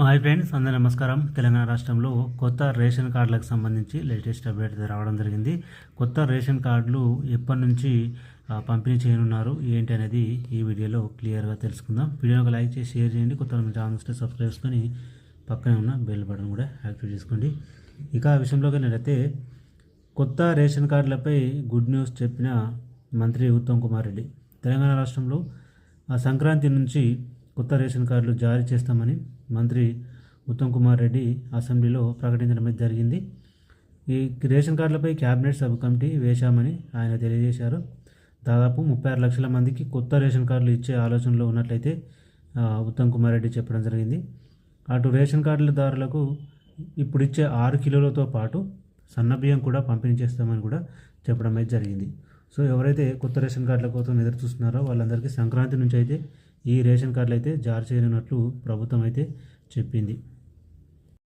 Hi friends అందరూ నమస్కారం. తెలంగాణ రాష్ట్రంలో కొత్త రేషన్ కార్డులకు సంబంధించి లేటెస్ట్ అప్డేట్ రావడం జరిగింది. కొత్త రేషన్ కార్డులు ఎప్పటి నుంచి పంపిణీ చేయనున్నారు? ఏంటి అనేది ఈ వీడియోలో క్లియర్గా తెలుసుకుందాం. వీడియోకి లైక్ చేసి షేర్ చేయండి. కొత్త ఛానల్స్ సబ్స్క్రైబ్ చేసుకొని పక్కనే ఉన్న బెల్ బటన్ కూడా యాక్టివేట్ చేసుకోండి. ఇక ఆ విషయంలోకి వెళ్ళినట్లయితే కొత్త రేషన్ కార్డులపై గుడ్ న్యూస్ చెప్పిన మంత్రి ఉత్తమ్ కుమార్ రెడ్డి. తెలంగాణ రాష్ట్రంలో సంక్రాంతి నుంచి కొత్త రేషన్ కార్డులు జారీ చేస్తామని మంత్రి ఉత్తమ్ కుమార్ రెడ్డి అసెంబ్లీలో ప్రకటించడం జరిగింది. ఈ రేషన్ కార్డులపై క్యాబినెట్ సబ్ కమిటీ వేశామని ఆయన తెలియజేశారు. దాదాపు ముప్పై ఆరు లక్షల మందికి కొత్త రేషన్ కార్డులు ఇచ్చే ఆలోచనలో ఉన్నట్లయితే ఉత్తమ్ కుమార్ రెడ్డి చెప్పడం జరిగింది. అటు రేషన్ కార్డులదారులకు ఇప్పుడు ఇచ్చే ఆరు కిలోలతో పాటు సన్నబియ్యం కూడా పంపిణీ చేస్తామని కూడా చెప్పడం అయితే జరిగింది. సో ఎవరైతే కొత్త రేషన్ కార్డుల కోసం ఎదురు చూస్తున్నారో వాళ్ళందరికీ సంక్రాంతి నుంచి అయితే ఈ రేషన్ కార్డులు అయితే జారీ చేయనున్నట్లు ప్రభుత్వం అయితే చెప్పింది.